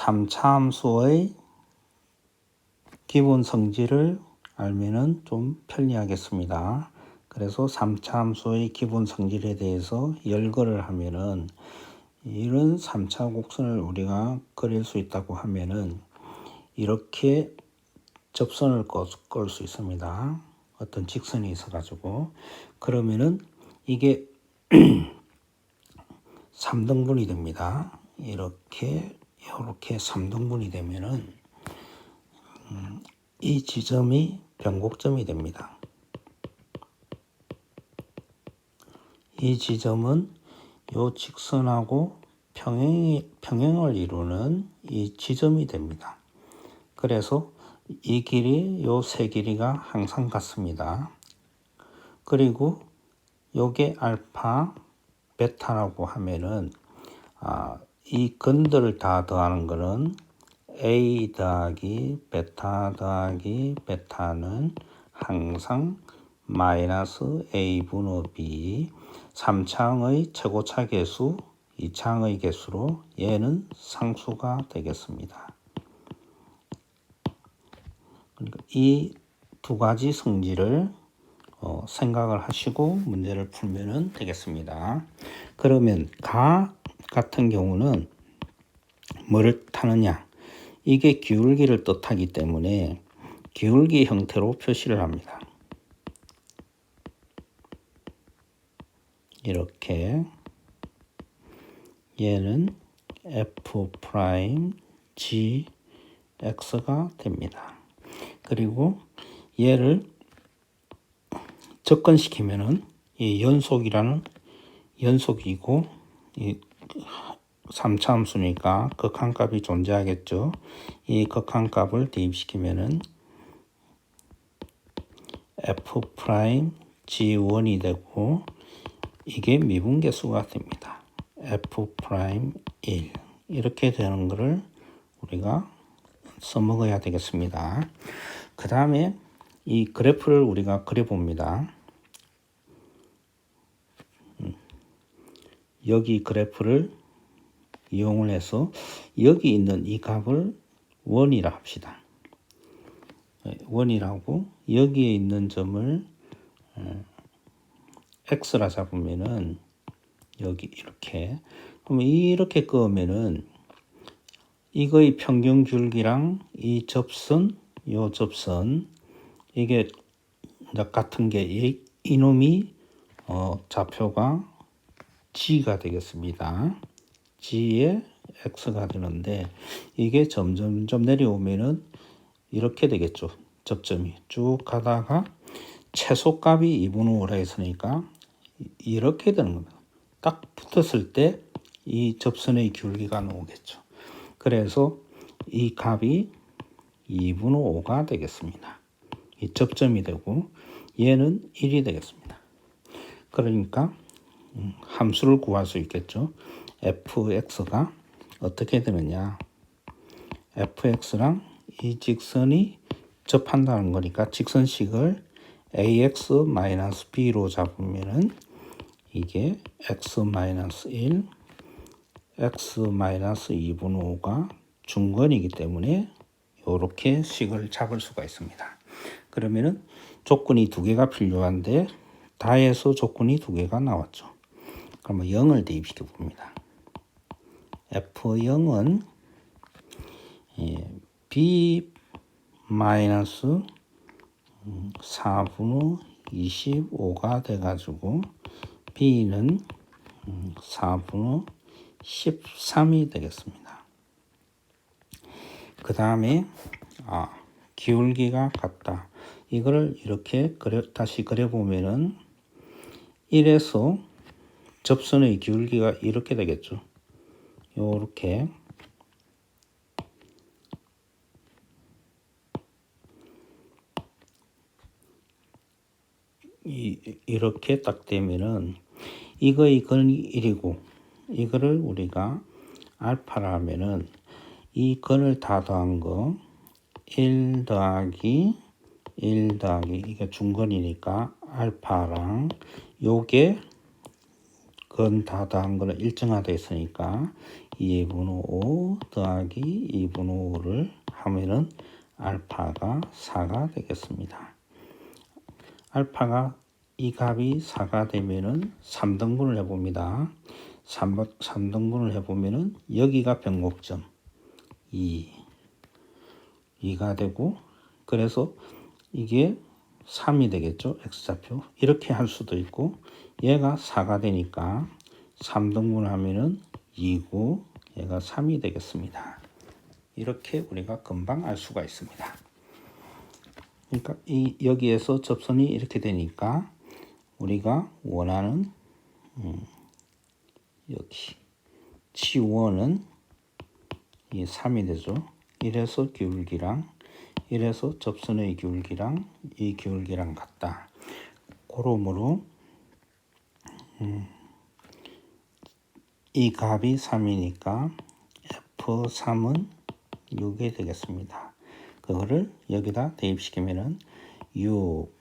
3차함수의 기본 성질을 알면은 좀 편리하겠습니다. 그래서 3차 함수의 기본 성질에 대해서 열거를 하면은 이런 3차 곡선을 우리가 그릴 수 있다고 하면은 이렇게 접선을 끌수 있습니다. 어떤 직선이 있어 가지고 그러면은 이게 3등분이 됩니다. 이렇게 이렇게 3등분이 되면은 음, 이 지점이 변곡점이 됩니다. 이 지점은 요 직선하고 평행, 평행을 이루는 이 지점이 됩니다. 그래서 이 길이 요 세 길이가 항상 같습니다. 그리고 요게 알파, 베타라고 하면은 아, 이 근들을 다 더하는 거는 a 더하기 베타 더하기 베타는 항상 마이너스 a 분의 b 3창의 최고차 개수 2창의 개수로 얘는 상수가 되겠습니다. 그러니까 이 두 가지 성질을 어, 생각을 하시고 문제를 풀면 되겠습니다. 그러면 가 같은 경우는 뭐를 타느냐? 이게 기울기를 뜻하기 때문에 기울기 형태로 표시를 합니다. 이렇게 얘는 f 프라임 g x가 됩니다. 그리고 얘를 접근시키면은 이 연속이라는 연속이고 이 3차 함수니까 극한값이 존재하겠죠. 이 극한값을 대입시키면은 f 프라임 g1이 되고 이게 미분계수가 됩니다. f 프라임 1 이렇게 되는 것을 우리가 써먹어야 되겠습니다. 그 다음에 이 그래프를 우리가 그려봅니다. 여기 그래프를 이용을 해서 여기 있는 이 값을 원이라 합시다. 네, 원이라고 여기에 있는 점을 어, x라 잡으면은 여기 이렇게 그러면 이렇게 그으면은 이거의 평균 줄기랑 이 접선 요 접선 이게 같은 게 이놈이 어, 좌표가 g가 되겠습니다. g에 x가 되는데 이게 점점 점 내려오면은 이렇게 되겠죠. 접점이 쭉 가다가 최소값이 2분의 5라 했으니까 이렇게 되는 겁니다. 딱 붙었을 때 이 접선의 기울기가 나오겠죠. 그래서 이 값이 2분의 5가 되겠습니다. 이 접점이 되고 얘는 1이 되겠습니다. 그러니까 음, 함수를 구할 수 있겠죠. fx가 어떻게 되느냐. fx랑 이 직선이 접한다는 거니까 직선식을 ax-b로 잡으면은 이게 x-1, x-2분의 5가 중건이기 때문에 이렇게 식을 잡을 수가 있습니다. 그러면은 조건이 두 개가 필요한데 다해서 조건이 두 개가 나왔죠. 그러면 0을 대입시켜 봅니다. F0은 예, B 마이너스 4분의 25가 돼가지고 B는 4분의 13이 되겠습니다. 그 다음에 아, 기울기가 같다. 이거를 이렇게 그려, 다시 그려보면은 1에서 접선의 기울기가 이렇게 되겠죠. 요렇게 이, 이렇게 딱 되면은 이거의 근이 1이고 이거를 우리가 알파라 하면은 이 근을 다 더한 거 1 더하기 1 더하기 이게 중근이니까 알파랑 요게 건다 더한 거는 일정화되어 있으니까 2분의 5 더하기 2분의 5를 하면은 알파가 4가 되겠습니다. 알파가 이 값이 4가 되면은 3등분을 해봅니다. 3, 3등분을 해보면은 여기가 변곡점 2 2가 되고 그래서 이게 3이 되겠죠. x좌표. 이렇게 할 수도 있고 얘가 4가 되니까 3등분 하면은 2고 얘가 3이 되겠습니다. 이렇게 우리가 금방 알 수가 있습니다. 그러니까 이 여기에서 접선이 이렇게 되니까 우리가 원하는 음, 여기 G1은 이 3이 되죠. 이래서 기울기랑 이래서 접선의 기울기랑 이 기울기랑 같다. 그러므로 음, 이 값이 3이니까 F3은 6이 되겠습니다. 그거를 여기다 대입시키면은 6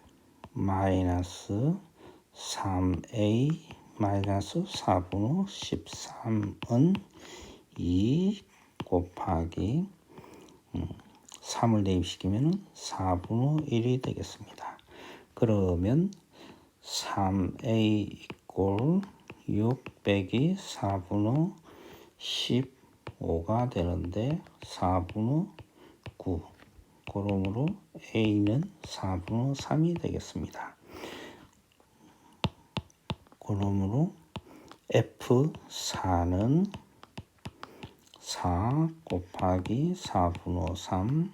마이너스 3a 마이너스 4분의 13은 2 곱하기 3을 대입시키면 4분의 1이 되겠습니다. 그러면 3a 이꼴 6 빼기 4분의 15가 되는데 4분의 9 그러므로 a는 4분의 3이 되겠습니다. 그러므로 F4는 4 곱하기 4분의 3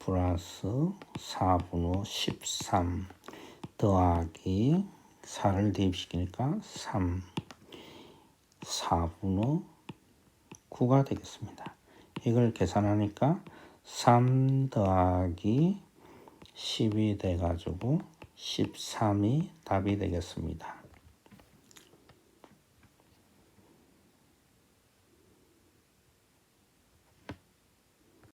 플러스 4분의 13 더하기 4를 대입시키니까 3 4분의 9가 되겠습니다. 이걸 계산하니까 3 더하기 10이 돼가지고 13이 답이 되겠습니다.